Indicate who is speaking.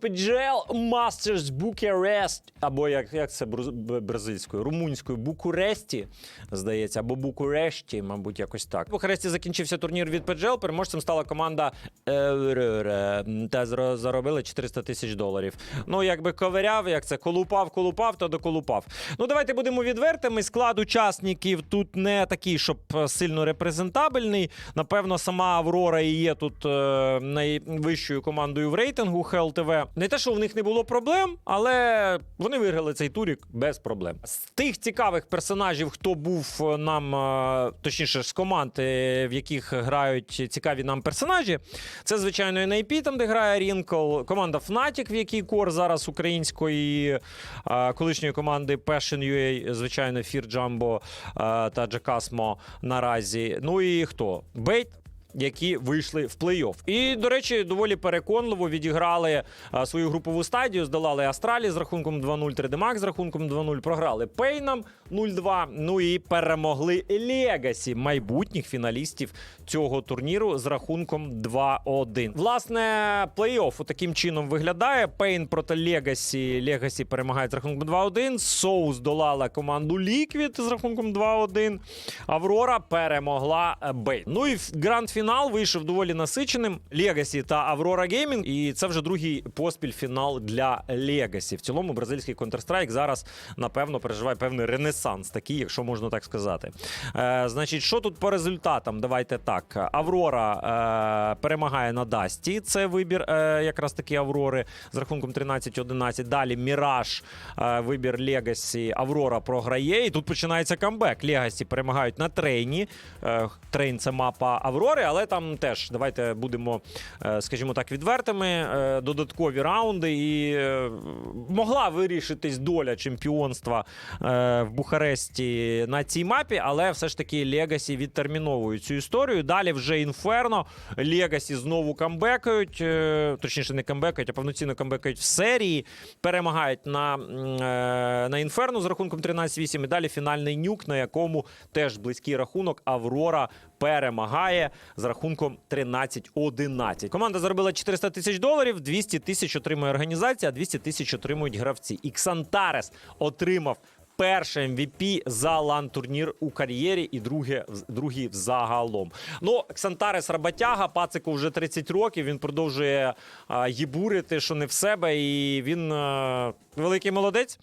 Speaker 1: PGL Masters Bucharest, або як, як це бразильською, румунською, Букурешті, здається, або Букурешті, мабуть, якось так. В Бухаресті закінчився турнір від PGL, переможцем стала команда Еврере, та заробили 400 тисяч доларів. Ну, якби ковиряв, як це, колупав, колупав, то доколупав. Ну, давайте будемо відвертими. Склад учасників тут не такий, щоб е, сильно репрезентабельний. Напевно, сама Аврора і є тут е, найвищою командою в рейтингу ХЛТВ. Не те, що в них не було проблем, але вони виграли цей турік без проблем. З тих цікавих персонажів, хто був е, нам, е, точніше, з команд, в яких грають цікаві нам персонажі, це звичайно NIP, там де грає Рінкл, команда Fnatic, в якій кор зараз української е, колишньої команди Passion UA, звичайно, Фір Джамбо та Джакасмо наразі. Ну і хто? Бейт. Які вийшли в плей-офф. І, до речі, доволі переконливо відіграли свою групову стадію, здолали Астралі з рахунком 2-0, 3D Max з рахунком 2-0, програли Пейнам 0-2, ну і перемогли Легасі, майбутніх фіналістів цього турніру з рахунком 2-1. Власне, плей-офф таким чином виглядає. Пейн проти Легасі. Легасі перемагає з рахунком 2-1. Соус долала команду Ліквід з рахунком 2-1. Аврора перемогла е, Бейн. Ну і в- гранд-фінал вийшов доволі насиченим. Легасі та Аврора Геймінг. І це вже другий поспіль фінал для Легасі. В цілому бразильський Counter-Strike зараз, напевно, переживає певний ренесанс, такий, якщо можна так сказати. Е, значить, що тут по результатам? Давайте так. Аврора е, перемагає на Дасті. Це вибір е, якраз таки Аврори з рахунком 13-11. Далі Міраж, е, вибір Легасі. Аврора програє. І тут починається камбек. Легасі перемагають на трейні. Е, трейн це мапа Аврори, але там теж давайте будемо, е, скажімо так, відвертими. Е, додаткові раунди. І е, могла вирішитись доля чемпіонства в Бухаресті на цій мапі, але все ж таки Легасі відтерміновують цю історію. Далі вже Інферно. Легасі знову камбекають, точніше, не камбекають, а повноцінно камбекають в серії. Перемагають на, на Інферно з рахунком 13-8. І далі фінальний нюк, на якому теж близький рахунок. Аврора перемагає з рахунком 13-11. Команда заробила 400 тисяч доларів, 200 тисяч отримує організація, а 200 тисяч отримують гравці. І Ксантарес отримав перший MVP за лан-турнір у кар'єрі і друге, другий взагалом. Ну, Ксантарес роботяга, пацику вже 30 років. Він продовжує їбурити, що не в себе, і він а, великий молодець.